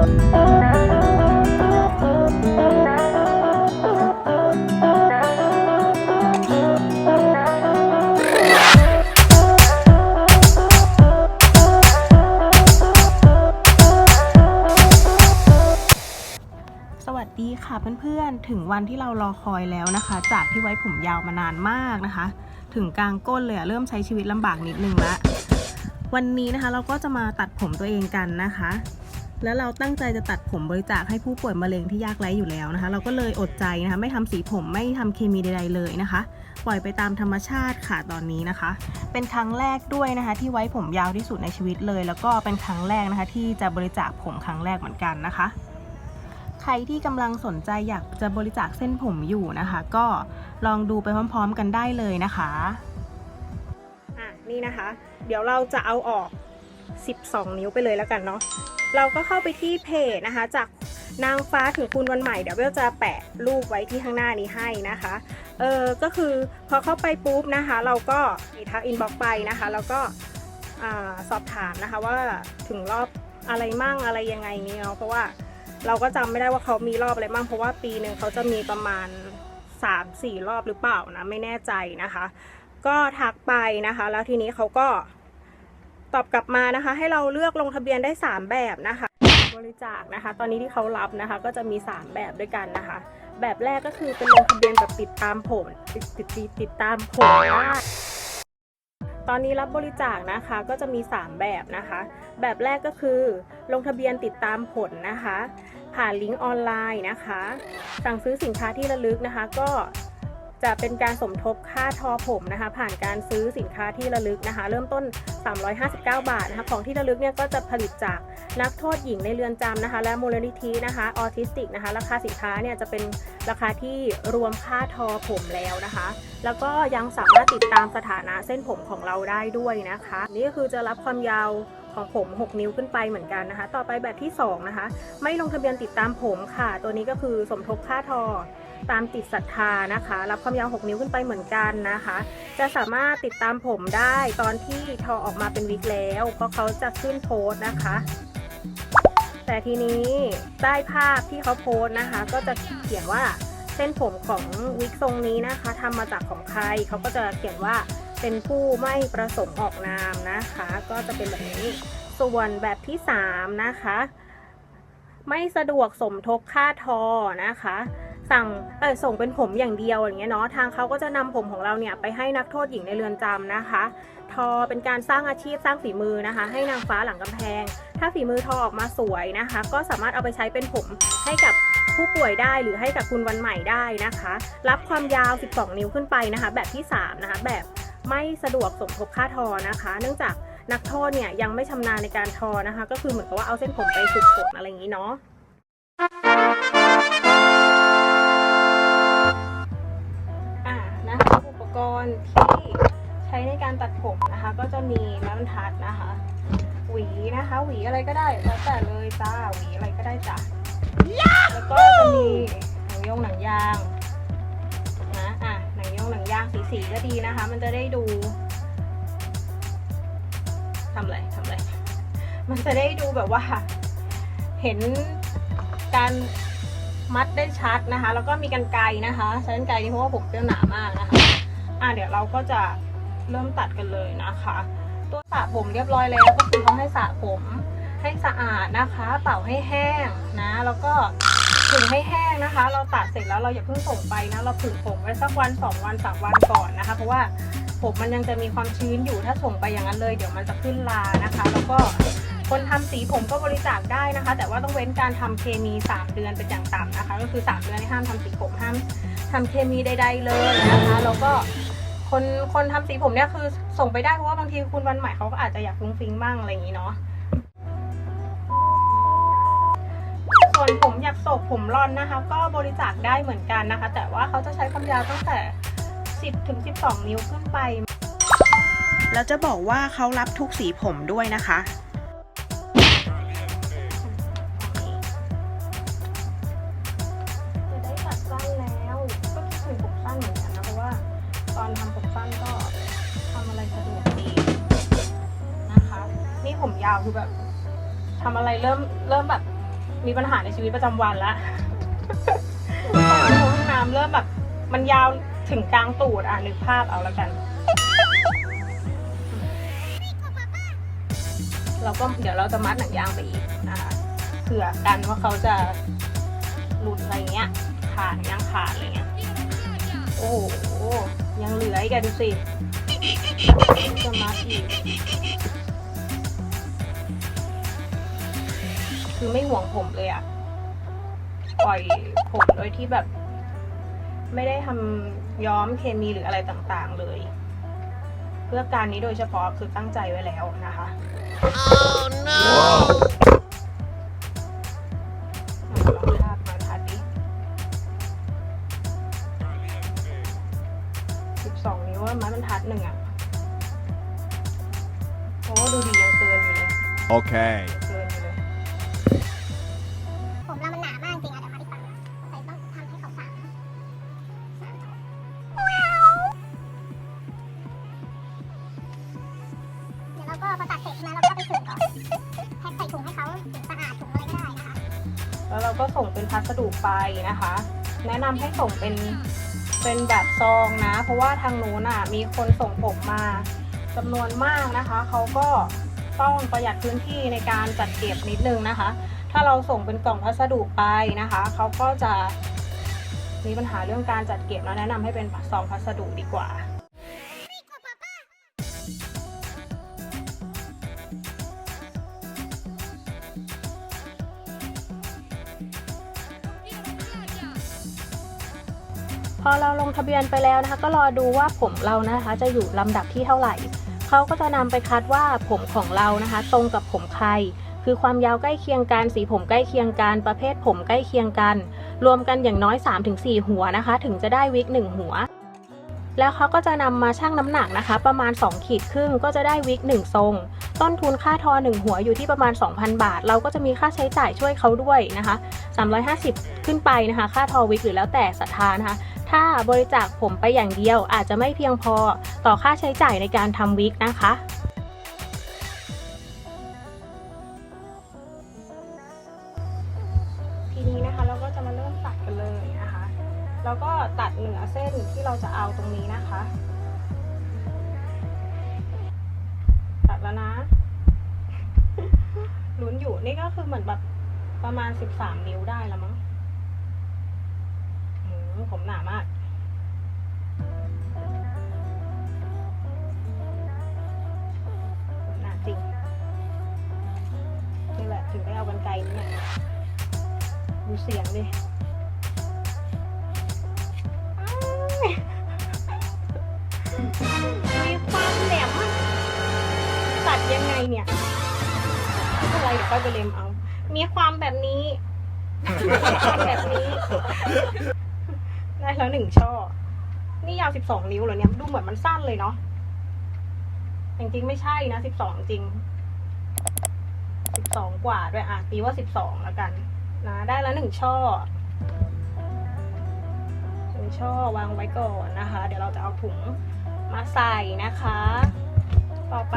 สวัสดีค่ะเพื่อนๆ ถึงวันที่เรารอคอยแล้วนะคะ จากที่ไว้ผมยาวมานานมากนะคะ ถึงกลางก้นเลยอะเริ่มใช้ชีวิตลำบากนิดนึงละ วันนี้นะคะเราก็จะมาตัดผมตัวเองกันนะคะ แล้วเราตั้งใจจะตัดผมบริจาคให้ผู้ป่วยมะเร็งที่ยากไร้อยู่แล้วนะคะ เราก็เลยอดใจนะคะ ไม่ทำสีผมไม่ทำเคมีใดๆเลยนะคะ ปล่อยไปตามธรรมชาติค่ะตอนนี้นะคะ เป็นครั้งแรกด้วยนะคะ ที่ไว้ผมยาวที่สุดในชีวิตเลย แล้วก็เป็นครั้งแรกนะคะ ที่จะบริจาคผมครั้งแรกเหมือนกันนะคะ ใครที่กำลังสนใจอยากจะบริจาคเส้นผมอยู่นะคะ ก็ลองดูไปพร้อม ๆ กันได้เลยนะคะอะนี่นะคะ เดี๋ยวเราจะเอาออก 12 นิ้วไปเลยแล้วกันเนาะเราก็เข้าไปที่เพจนะคะ จากนางฟ้าถึงคุณวันใหม่เดี๋ยวเบลจะแปะรูปไว้ที่ข้างหน้านี้ให้นะคะเออก็คือพอเข้าไปปุ๊บนะคะ เราก็ทักอินบ็อกไปนะคะ แล้วก็อสอบถามนะคะว่าถึงรอบอะไรมั่งอะไรยังไงนี้เนาะเพราะว่าเราก็จำไม่ได้ว่าเขามีรอบอะไรบ้างเพราะว่าปีหนึ่งเขาจะมีประมาณ 3-4 รอบหรือเปล่านะไม่แน่ใจนะคะ ก็ทักไปนะคะ แล้วทีนี้เขาก็ ตอบกลับมานะคะ ให้เราเลือกลงทะเบียนได้ 3 แบบนะคะ บริจาคนะคะ ตอนนี้ที่เขารับนะคะ ก็จะมี 3 แบบด้วยกันนะคะ แบบแรกก็คือเป็นลงทะเบียนแบบติดตามผลติดติดติดติดตามผลได้ตอนนี้รับบริจาคนะคะก็จะมี 3 แบบนะคะ แบบแรกก็คือลงทะเบียนติดตามผลนะคะ ผ่านลิงก์ออนไลน์นะคะ สั่งซื้อสินค้าที่ระลึกนะคะ ก็ จะเป็นการสมทบค่าทอผมนะคะ ผ่านการซื้อสินค้าที่ระลึกนะคะ เริ่มต้น 359 บาทนะคะ ของที่ระลึกเนี่ยก็จะผลิตจากนักโทษหญิงในเรือนจำนะคะ และมูลนิธินะคะออทิสติกนะคะ ราคาสินค้าเนี่ยจะเป็นราคาที่รวมค่าทอผมแล้วนะคะ แล้วก็ยังสามารถติดตามสถานะเส้นผมของเราได้ด้วยนะคะ นี่ก็คือจะรับความยาวของผม 6 นิ้วขึ้นไปเหมือนกันนะคะ ต่อไปแบบที่ 2 นะคะ ไม่ลงทะเบียนติดตามผมค่ะ ตัวนี้ก็คือสมทบค่าทอ ตามติดศรัทธานะคะ รับความยาว 6 นิ้วขึ้นไปเหมือนกันนะคะ จะสามารถติดตามผมได้ตอนที่ทอออกมาเป็นวิกแล้ว เพราะเขาจะขึ้นโพสนะคะ แต่ทีนี้ใต้ภาพที่เขาโพสนะคะ ก็จะเขียนว่าเส้นผมของวิกทรงนี้นะคะทำมาจากของใครเขาก็จะเขียนว่าเป็นผู้ไม่ประสงค์ออกนามนะคะ ก็จะเป็นแบบนี้ ส่วนแบบที่ 3 นะคะ ไม่สะดวกสมทบค่าทอนะคะ สั่งเออส่งเป็นผมอย่างเดียวอย่างเงี้ยเนาะทางเขาก็จะนำผมของเราเนี่ยไปให้นักโทษหญิงในเรือนจำนะคะ ทอเป็นการสร้างอาชีพสร้างฝีมือนะคะ ให้นางฟ้าหลังกำแพง ถ้าฝีมือทอออกมาสวยนะคะ ก็สามารถเอาไปใช้เป็นผมให้กับผู้ป่วยได้หรือให้กับคุณวันใหม่ได้นะคะ รับความยาว 12 นิ้วขึ้นไปนะคะ แบบที่ 3 นะคะ แบบไม่สะดวกสมทบค่าทอนะคะ เนื่องจากนักโทษเนี่ยยังไม่ชำนาญในการทอนะคะ ก็คือเหมือนกับว่าเอาเส้นผมไปฝึกฝนอะไรอย่างนี้เนาะ ที่ใช้ในการตัดผมนะคะ ก็จะมีไม้บรรทัดนะคะ หวีนะคะ หวีอะไรก็ได้แล้วแต่เลยจ้าหวีอะไรก็ได้จ้ะแล้วก็จะมีหนังยงหนังยางนะอะหนังยงหนังยางสีสีก็ดีนะคะ มันจะได้ดูทำอะไรทำอะไรมันจะได้ดูแบบว่า เห็นการมัดได้ชัดนะคะ แล้วก็มีกันไกนะคะ ใช้กันไกนี่เพราะว่าผมเปรี้ยวหนามากนะคะ อะเดี๋ยวเราก็จะเริ่มตัดกันเลยนะคะ ตัวสระผมเรียบร้อยแล้วก็คือเขาให้สระผมให้สะอาดนะคะ เป่าให้แห้งนะ แล้วก็ผึ่งให้แห้งนะคะ เราตัดเสร็จแล้วเราอย่าเพิ่งส่งไปนะเราผึ่งผมไว้สักวันสองวันสามวันก่อนนะคะ เพราะว่าผมมันยังจะมีความชื้นอยู่ถ้าส่งไปอย่างนั้นเลย เดี๋ยวมันจะขึ้นลานะคะ แล้วก็คนทำสีผมก็บริจาคได้นะคะ แต่ว่าต้องเว้นการทำเคมี 3 เดือนเป็นอย่างต่ำนะคะ ก็คือ 3 เดือนให้ห้ามทำสีผมห้ามทำเคมีใดๆเลยนะคะ แล้วก็ คนคนทำสีผมเนี่ยคือส่งไปได้เพราะว่าบางทีคุณวันใหม่เขาก็อาจจะอยากฟุ้งฟิ้งบ้างอะไรอย่างนี้เนาะส่วนผมอยากโศกผมรอนนะคะ ก็บริจาคได้เหมือนกันนะคะ แต่ว่าเขาจะใช้ความยาวตั้งแต่ 10ถึง12 นิ้วขึ้นไป แล้วจะบอกว่าเขารับทุกสีผมด้วยนะคะ ยาวคือแบบทำอะไรเริ่มเริ่มแบบมีปัญหาในชีวิตประจำวันแล้วห้องน้ำเริ่มแบบ มันยาวถึงกลางตูดอะนึกภาพเอาแล้วกัน เราก็เดี๋ยวเราจะมัดหนังยางไปอีกนะคะเผื่อกันว่าเขาจะหลุดอะไรเงี้ยขาดยางขาดอะไรเงี้ย โอ้โหยังเหลืออีกอะดูสิจะมัดอีก คือไม่ห่วงผมเลยอะปล่อยผมโดยที่แบบ ไม่ได้ทำย้อมเคมีหรืออะไรต่างๆเลย เพื่อการนี้โดยเฉพาะคือตั้งใจไว้แล้วนะคะลองทาบมาทัดดิสิบสองนิ้วอะไม้บรรทัดหนึ่งอะ โอ้ดูดียังเกินอยู่เลย Okay. เกินอยู่เล แล้วเราก็ส่งเป็นพัสดุไปนะคะ แนะนำให้ส่งเป็นเป็นแบบซองนะ เพราะว่าทางนู้นอะมีคนส่งผมมาจำนวนมากนะคะ เขาก็ต้องประหยัดพื้นที่ในการจัดเก็บนิดนึงนะคะ ถ้าเราส่งเป็นกล่องพัสดุไปนะคะ เขาก็จะมีปัญหาเรื่องการจัดเก็บแล้วแนะนำให้เป็นซองพัสดุดีกว่า พอเราลงทะเบียนไปแล้วนะคะ ก็รอดูว่าผมเรานะคะ จะอยู่ลำดับที่เท่าไหร่เขาก็จะนำไปคัดว่าผมของเรานะคะ ตรงกับผมใคร คือความยาวใกล้เคียงกันสีผมใกล้เคียงกัน ประเภทผมใกล้เคียงกัน รวมกันอย่างน้อย 3-4 หัวนะคะ ถึงจะได้วิก1หัวแล้วเขาก็จะนำมาชั่งน้ำหนักนะคะ ประมาณ 2 ขีดครึ่งก็จะได้วิก1ทรง ต้นทุนค่าทอ 1 หัวอยู่ที่ประมาณ 2,000 บาท เราก็จะมีค่าใช้จ่ายช่วยเขาด้วยนะคะ 350 ขึ้นไปนะคะ ค่าทอวิกหรือแล้วแต่ศรัทธานะคะ ถ้าบริจาคผมไปอย่างเดียวอาจจะไม่เพียงพอต่อค่าใช้จ่ายในการทำวิกนะคะทีนี้นะคะเราก็จะมาเริ่มตัดกันเลยนะคะแล้วก็ตัดเหนือเส้นที่เราจะเอาตรงนี้นะคะ นี่ก็คือเหมือนแบบประมาณ13นิ้วได้แล้วมั้งหืมผมหนามากผมหนาจริงนี่แหละถึงได้เอากันไกลเนี่ยดูเสียงดิอ้ายมีความแหลมตัดยังไงเนี่ย เป็ไรเดี๋ยวค่อยไปเลมเอา มีความแบบนี้ความแบบนี้ ได้แล้วหนึ่งช่อ นี่ยาวสิบสองนิ้วเหรอเนี่ย ดูเหมือนมันสั้นเลยเนาะจริงๆไม่ใช่นะสิบสองจริงสิบสองกว่าด้วยอะตีว่าสิบสองแล้วกันนะได้แล้วหนึ่งช่อหนึ่งช่อวางไว้ก่อนนะคะ เดี๋ยวเราจะเอาถุงมาใส่นะคะ ต่อไป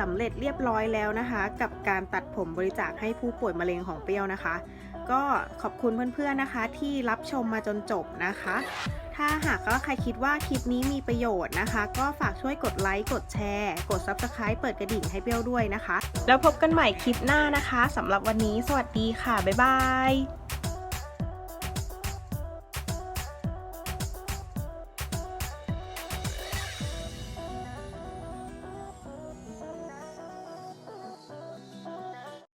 สำเร็จเรียบร้อยแล้วนะคะ กับการตัดผมบริจาคให้ผู้ป่วยมะเร็งของเปรี้ยวนะคะ ก็ขอบคุณเพื่อนๆนะคะ ที่รับชมมาจนจบนะคะ ถ้าหากว่าใครคิดว่าคลิปนี้มีประโยชน์นะคะ ก็ฝากช่วยกดไลค์กดแชร์ กด Subscribe เปิดกระดิ่งให้เปรี้ยวด้วยนะคะ แล้วพบกันใหม่คลิปหน้านะคะสำหรับวันนี้ สวัสดีค่ะบ๊ายบาย